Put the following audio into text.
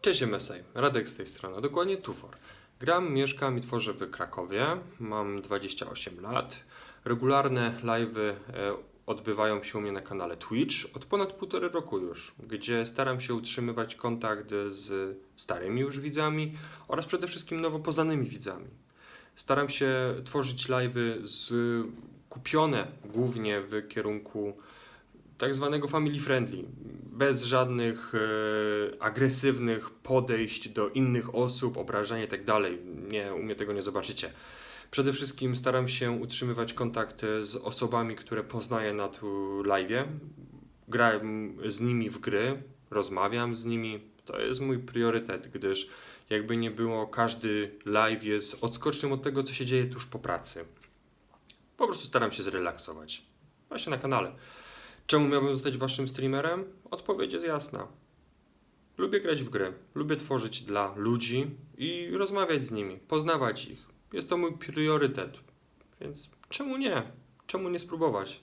Cześć MSA, Radek z tej strony, dokładnie Tufor. Gram, mieszkam i tworzę w Krakowie, mam 28 lat. Regularne live'y e, odbywają się u mnie na kanale Twitch od ponad półtorej roku już, gdzie staram się utrzymywać kontakt z starymi już widzami oraz przede wszystkim nowo poznanymi widzami. Staram się tworzyć live'y kupione głównie w kierunku tak zwanego family friendly, bez żadnych e, agresywnych podejść do innych osób, obrażania i tak dalej. Nie, u mnie tego nie zobaczycie. Przede wszystkim staram się utrzymywać kontakt z osobami, które poznaję na tu live'ie. Grałem z nimi w gry, rozmawiam z nimi. To jest mój priorytet, gdyż jakby nie było, każdy live jest odskocznią od tego, co się dzieje tuż po pracy. Po prostu staram się zrelaksować. Właśnie na kanale. Czemu miałbym zostać waszym streamerem? Odpowiedź jest jasna. Lubię grać w gry, lubię tworzyć dla ludzi i rozmawiać z nimi, poznawać ich. Jest to mój priorytet. Więc czemu nie? Czemu nie spróbować?